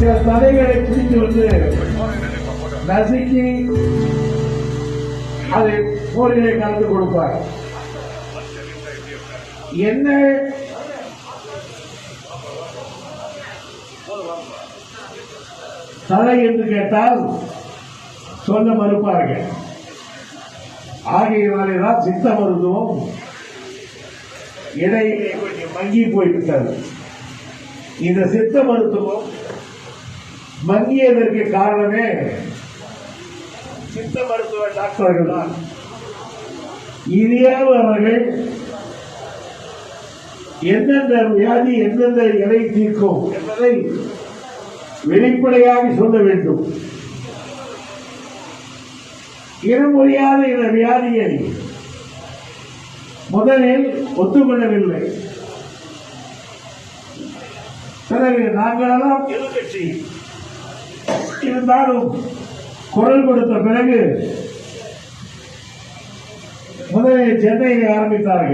வந்து நசுக்கி அதை போரிலே கலந்து கொடுப்பார். என்ன? தலை என்று கேட்டால் சொல்ல மறுப்பார்கள். ஆகியனாலேதான் சித்த மருத்துவம் இடையிலே கொஞ்சம் மங்கி போய்விட்டது. இந்த சித்த மருத்துவம் மங்கியதற்கு காரணமே சித்த மருத்துவ டாக்டர்கள் தான் இனியாவது அவர்கள் எந்தெந்த வியாதி எந்தெந்த இலை தீர்க்கும் என்பதை வெளிப்படையாக சொல்ல வேண்டும். இனமொழியாத இந்த வியாதியை முதலில் ஒத்துக்கொள்ளவில்லை. பிறகு நாங்களெல்லாம் எதிர்கட்சி இருந்தாலும் குரல் கொடுத்த பிறகு முதலில் சென்னையை ஆரம்பித்தார்கள்.